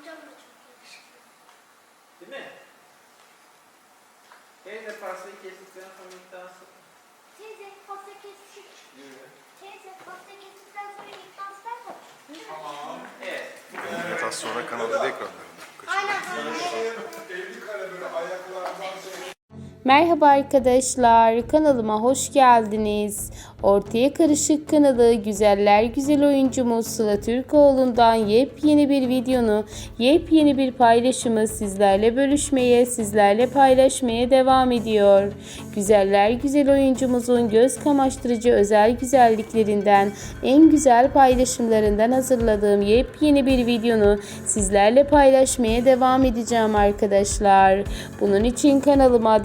Amcam da çok yakışıklı. Değil mi? Teyze pastayı kestikten sonra iddiası. Teyze pasta. Yürü. Teyze pasta kestikten sonra danslar mı? Tamam. Evet. Sonra kanalda ekranlarında. Aynen. Evli Merhaba arkadaşlar, kanalıma hoş geldiniz. Ortaya Karışık kanalı güzeller güzel oyuncumuz Sıla Türkoğlu'ndan yepyeni bir videonu, yepyeni bir paylaşımı sizlerle bölüşmeye, sizlerle paylaşmaya devam ediyor. Güzeller güzel oyuncumuzun göz kamaştırıcı özel güzelliklerinden, en güzel paylaşımlarından hazırladığım yepyeni bir videonu sizlerle paylaşmaya devam edeceğim arkadaşlar. Bunun için kanalıma